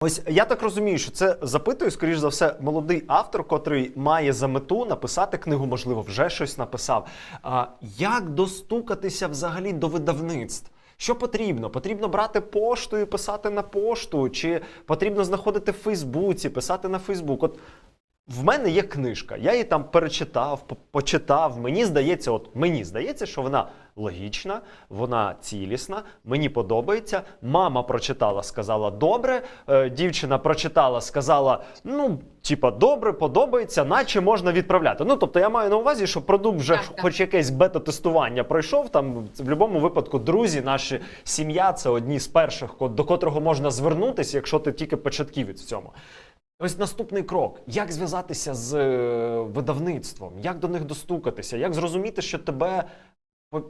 Ось я так розумію, що це запитую, скоріш за все, молодий автор, котрий має за мету написати книгу, можливо, вже щось написав. А як достукатися взагалі до видавництв? Що потрібно? Потрібно брати пошту і писати на пошту, чи потрібно знаходити в Фейсбуці, писати на Фейсбук? От в мене є книжка, я її там перечитав, почитав. Мені здається, от мені здається, що вона логічна, вона цілісна, мені подобається. Мама прочитала, сказала добре. е, Дівчина прочитала, сказала, ну, типа, добре, подобається, наче можна відправляти. Ну, тобто, я маю на увазі, що продукт вже Так, так. хоч якесь бета-тестування пройшов. Там в будь-якому випадку друзі, наші сім'я це одні з перших, ко- до котрого можна звернутися, якщо ти тільки початківець в цьому. Ось наступний крок: як зв'язатися з е, видавництвом, як до них достукатися, як зрозуміти, що тебе.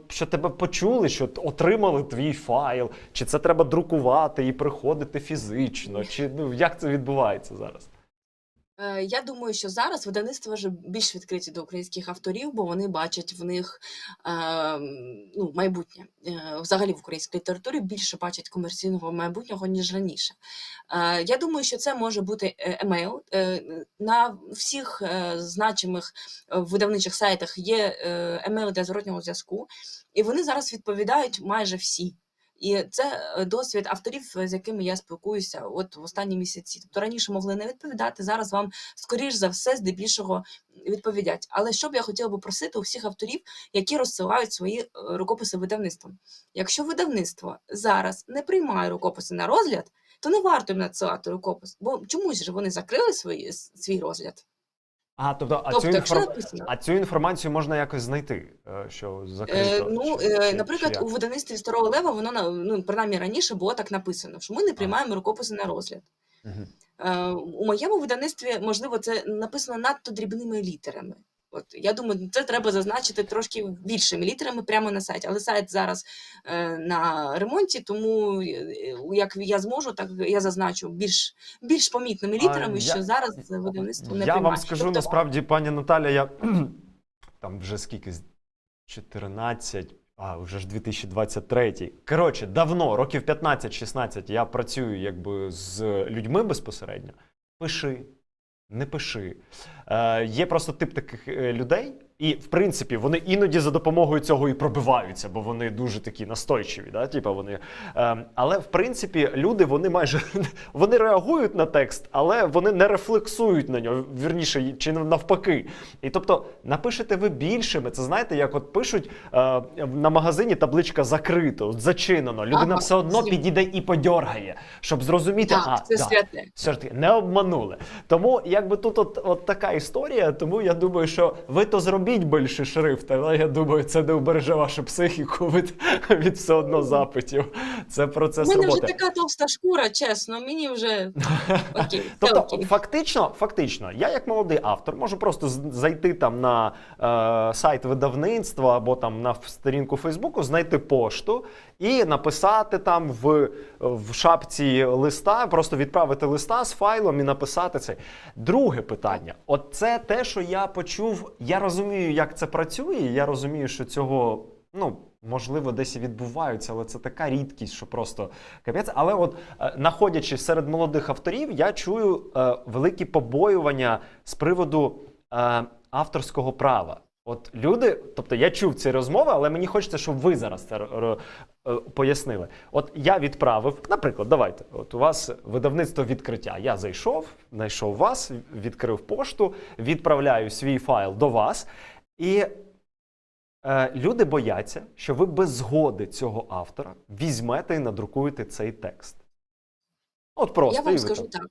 Що тебе почули, що отримали твій файл, чи це треба друкувати і приходити фізично, чи ну як це відбувається зараз? Е, Я думаю, що зараз видавництва вже більш відкриті до українських авторів, бо вони бачать в них е, ну, майбутнє. Е, взагалі в українській літературі більше бачать комерційного майбутнього, ніж раніше. Е, я думаю, що це може бути е, емейл. Е, на всіх е, значимих видавничих сайтах є емейл для зворотнього зв'язку, і вони зараз відповідають майже всі. І це е, досвід авторів, е, з якими я спілкуюся от в останні місяці. Тобто раніше могли не відповідати, зараз вам скоріш за все здебільшого відповідять. Але що б я хотіла би просити у всіх авторів, які розсилають свої е, рукописи видавництвам. Якщо видавництво зараз не приймає рукописи на розгляд, то не варто їм надсилати рукопис, бо чомусь же вони закрили свої, свій розгляд. А, тобто, а, Тобто, цю, інформ... написано, а цю інформацію можна якось знайти, е, що закрито? Е, ну, чи- е, наприклад, чи у видаництві видавництві Старого Лева воно на- ну, принаймні раніше було так написано, що ми не приймаємо рукописи на розгляд. Угу. Е, у моєму видавництві, можливо, це написано надто дрібними літерами. От я думаю, це треба зазначити трошки більшими літерами прямо на сайті. Але сайт зараз е, на ремонті, тому е, як я зможу, так я зазначу більш, більш помітними А, літерами, я- що зараз видавництво не Я приймає. вам скажу Тобто, насправді, пані Наталя, я там вже скільки 14, а вже ж 2023. Коротше, давно, років 15-16, я працюю якби з людьми безпосередньо. Пиши, не пиши. Е, є просто тип таких е, людей, і в принципі вони іноді за допомогою цього і пробиваються, бо вони дуже такі настойчиві. Да? Типа вони, е, але в принципі люди вони майже вони реагують на текст, але вони не рефлексують на нього, вірніше, чи навпаки. І тобто напишете ви більшими. Це знаєте, як от пишуть е, на магазині табличка закрито, зачинено. Людина все одно підійде і подьоргає, щоб зрозуміти, Так, а це да, святе. все ж таки не обманули. Тому якби тут от, от така історія, тому я думаю, що ви то зробіть більше шрифт, але я думаю, це не убереже вашу психіку від, від все одно запитів. Це процес. У процес мене вже така товста шкура, чесно, мені вже окей. Тобто, окей. фактично, фактично, я як молодий автор можу просто зайти там на е, сайт видавництва або там на сторінку Фейсбуку, знайти пошту і написати там в, в шапці листа, просто відправити листа з файлом і написати це. Друге питання: от це те, що я почув. Я розумію, як це працює. Я розумію, що цього ну. Можливо, десь і відбуваються, але це така рідкість, що просто капець. Але от е, знаходячись серед молодих авторів, я чую е, великі побоювання з приводу е, авторського права. От люди, тобто я чув ці розмови, але мені хочеться, щоб ви зараз це е, пояснили. От я відправив, наприклад, давайте, от у вас видавництво відкриття. Я зайшов, знайшов вас, відкрив пошту, відправляю свій файл до вас. І е, люди бояться, що ви без згоди цього автора візьмете і надрукуєте цей текст. От просто. Я вам скажу так.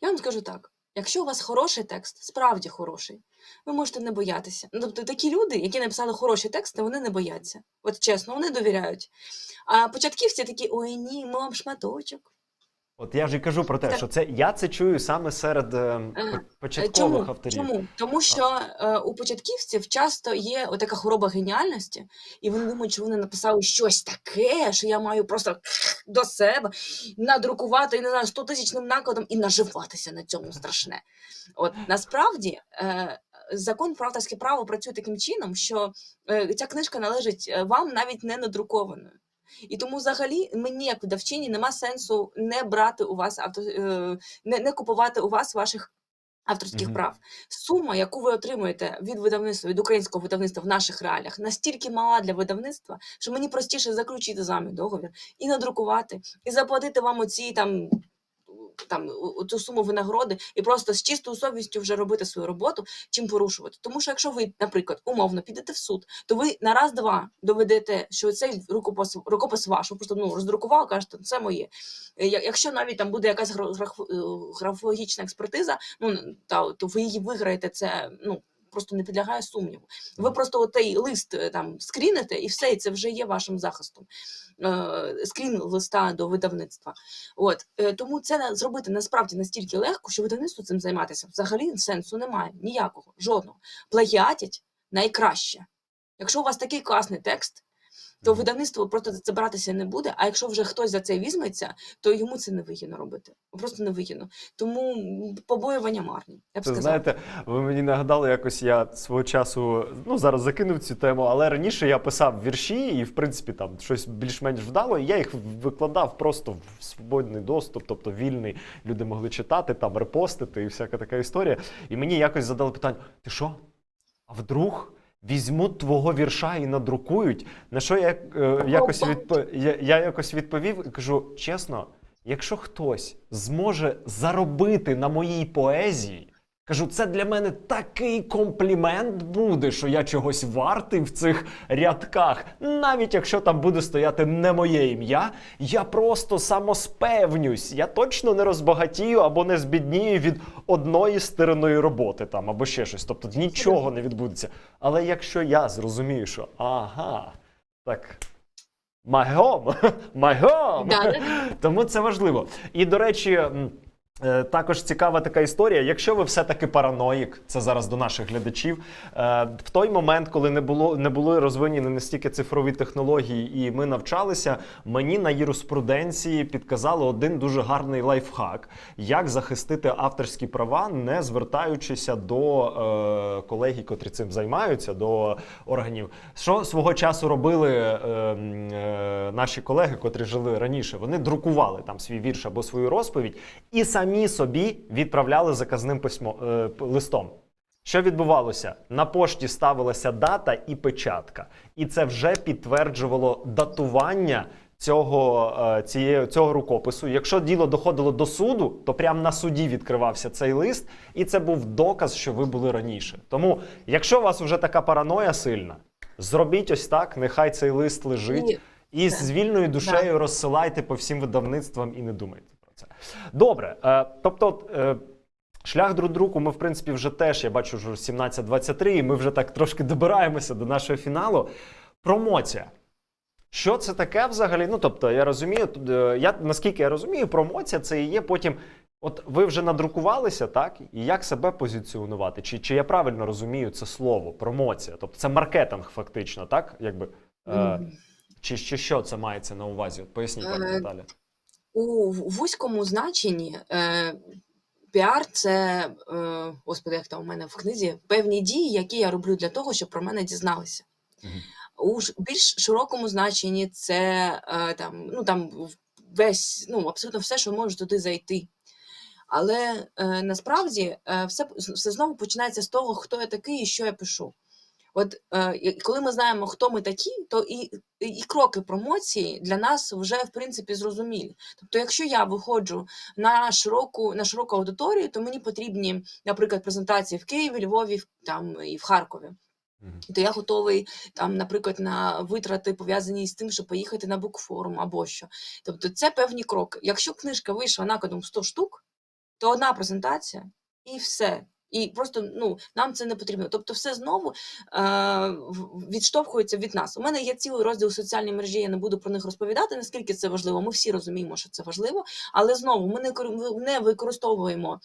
Я вам скажу так. Якщо у вас хороший текст, справді хороший, ви можете не боятися. Ну, тобто такі люди, які написали хороші тексти, вони не бояться. От чесно, вони довіряють. А початківці такі: ой, ні, мам, шматочок. От я ж і кажу про те, Так. що це я це чую саме серед е, Е, початкових Чому? авторів. Чому? Тому що е, у початківців часто є отака хвороба геніальності, і вони думають, що вони написали щось таке, що я маю просто до себе надрукувати не знаю, 100 тисячним накладом і наживатися на цьому страшне. От насправді е, закон про авторське право працює таким чином, що е, ця книжка належить е, вам навіть не надрукованою. І тому, взагалі, мені, як видавчині, нема сенсу не брати у вас авто, е, не, не купувати у вас ваших авторських Мгм. прав. Сума, яку ви отримуєте від видавництва, від українського видавництва в наших реаліях, настільки мала для видавництва, що мені простіше заключити з вами договір і надрукувати, і заплатити вам оці там. Там цю суму винагороди і просто з чистою совістю вже робити свою роботу, чим порушувати. Тому що якщо ви, наприклад, умовно підете в суд, то ви на раз-два доведете, що цей рукопис, рукопис ваш, ви просто ну роздрукували, кажете, це моє. Е, Якщо навіть там буде якась граф- е, графологічна експертиза, ну та то ви її виграєте. Це ну просто не підлягає сумніву. Ви просто отей лист е, там скріните, і все, і це вже є вашим захистом. Е, скрін листа до видавництва. От е, тому це зробити насправді настільки легко, що видавництво цим займатися взагалі сенсу немає ніякого, жодного. Плагіатять найкраще. Якщо у вас такий класний текст, то видавництво просто за це братися не буде. А якщо вже хтось за це візьметься, то йому це не вигідно робити. Просто не вигідно. Тому побоювання марні. Я б сказала. знаєте, ви мені нагадали, якось я свого часу ну зараз закинув цю тему, але раніше я писав вірші і, в принципі, там щось більш-менш вдало. І я їх викладав просто в свободний доступ, тобто вільний. Люди могли читати, там репостити і всяка така історія. І мені якось задали питання: ти що? А вдруг? Візьмуть твого вірша і надрукують. На що я е, якось відпо... я, я якось відповів і кажу: чесно, якщо хтось зможе заробити на моїй поезії, кажу, це для мене такий комплімент буде, що я чогось вартий в цих рядках. Навіть якщо там буде стояти не моє ім'я, я просто самоспевнюсь. Я точно не розбагатію або не збіднію від одної стороної роботи там або ще щось. Тобто нічого не відбудеться. Але якщо я зрозумію, що ага, так. My home, my home. Тому це важливо. І до речі. Е, Також цікава така історія. Якщо ви все-таки параноїк, це зараз до наших глядачів. е, В той момент, коли не було не були розвинені настільки цифрові технології, і ми навчалися, мені на юриспруденції підказали один дуже гарний лайфхак, як захистити авторські права, не звертаючися до е, колегій, котрі цим займаються, до органів. Що свого часу робили е, е, наші колеги, котрі жили раніше? Вони друкували там свій вірш або свою розповідь і самі собі відправляли заказним письмо е, листом. Що відбувалося? На пошті ставилася дата і печатка, і це вже підтверджувало датування цього, е, цієї, цього рукопису. Якщо діло доходило до суду, то прямо на суді відкривався цей лист, і це був доказ, що ви були раніше. Тому, якщо у вас вже така параноя сильна, зробіть ось так, нехай цей лист лежить. І з вільною душею розсилайте по всім видавництвам і не думайте. Добре. Е, тобто, е, шлях до друку ми, в принципі, вже теж, я бачу, вже 17-23, і ми вже так трошки добираємося до нашого фіналу. Промоція. Що це таке взагалі? Ну, тобто, я розумію, е, я, наскільки я розумію, промоція це і є потім. От ви вже надрукувалися, так? І як себе позиціонувати? Чи, чи я правильно розумію це слово, промоція? Тобто це маркетинг, фактично, так? Якби, е, чи, чи що це мається на увазі? От поясніть, пані Наталя. У вузькому значенні е, піар це, е, господи, як там у мене в книзі, певні дії, які я роблю для того, щоб про мене дізналися. Мгм. У більш широкому значенні це е, там, ну, там весь, ну, абсолютно все, що може туди зайти. Але е, насправді е, все, все знову починається з того, хто я такий і що я пишу. От е, коли ми знаємо, хто ми такі, то і, і кроки промоції для нас вже в принципі зрозумілі. Тобто, якщо я виходжу на широку на широку аудиторію, то мені потрібні, наприклад, презентації в Києві, Львові, там і в Харкові. То я готовий там, наприклад, на витрати пов'язані з тим, щоб поїхати на букфорум або що. Тобто, це певні кроки. Якщо книжка вийшла накладом 100 штук, то одна презентація і все. І просто ну нам це не потрібно. Тобто, все знову е, відштовхується від нас. У мене є цілий розділ соціальні мережі. Я не буду про них розповідати, наскільки це важливо. Ми всі розуміємо, що це важливо, але знову ми не не використовуємо.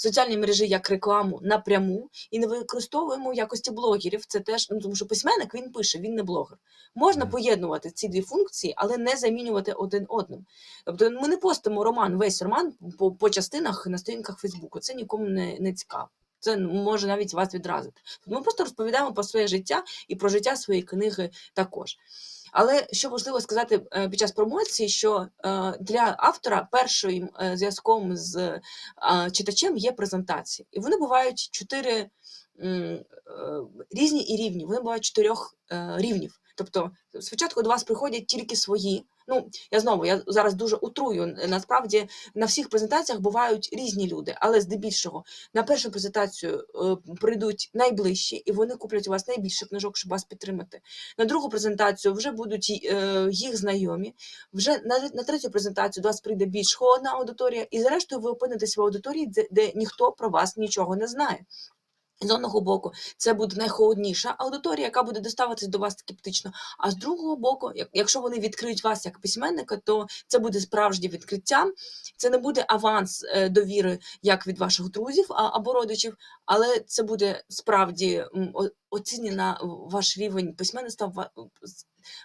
Соціальні мережі як рекламу напряму і не використовуємо в якості блогерів. Це теж ну тому, що письменник він пише, він не блогер. Можна Мгм. поєднувати ці дві функції, але не замінювати один одним. Тобто ми не постимо роман, весь роман по, по частинах на сторінках Фейсбуку. Це нікому не, не цікаво. Це може навіть вас відразити. Тобто ми просто розповідаємо про своє життя і про життя своєї книги також. Але що важливо сказати е, під час промоції, що е, для автора першим е, зв'язком з читачем є презентації. І вони бувають чотири різні і рівні. Вони бувають чотирьох рівнів. Тобто, спочатку до вас приходять тільки свої. Ну, я знову я зараз дуже утрую. Насправді на всіх презентаціях бувають різні люди, але здебільшого на першу презентацію е, прийдуть найближчі, і вони куплять у вас найбільше книжок, щоб вас підтримати. На другу презентацію вже будуть е, їх знайомі. Вже на, на третю презентацію до вас прийде більш холодна аудиторія, і зрештою ви опинитесь в аудиторії, де, де ніхто про вас нічого не знає. З одного боку, це буде найхолодніша аудиторія, яка буде доставитись до вас скептично. А з другого боку, якщо вони відкриють вас як письменника, то це буде справжнє відкриття. Це не буде аванс е, довіри як від ваших друзів або родичів, але це буде справді оцінена ваш рівень письменництва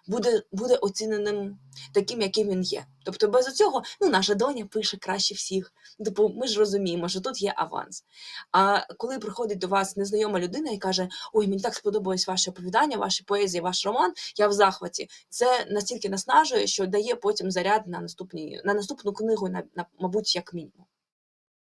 буде, буде оціненим таким, яким він є. Тобто без цього ну, наша доня пише краще всіх. Типу, ми ж розуміємо, що тут є аванс. А коли приходить до вас незнайома людина і каже: Ой, мені так сподобалось ваше оповідання, ваші поезії, ваш роман, я в захваті. Це настільки наснажує, що дає потім заряд на наступні на наступну книгу, на, на мабуть, як мінімум.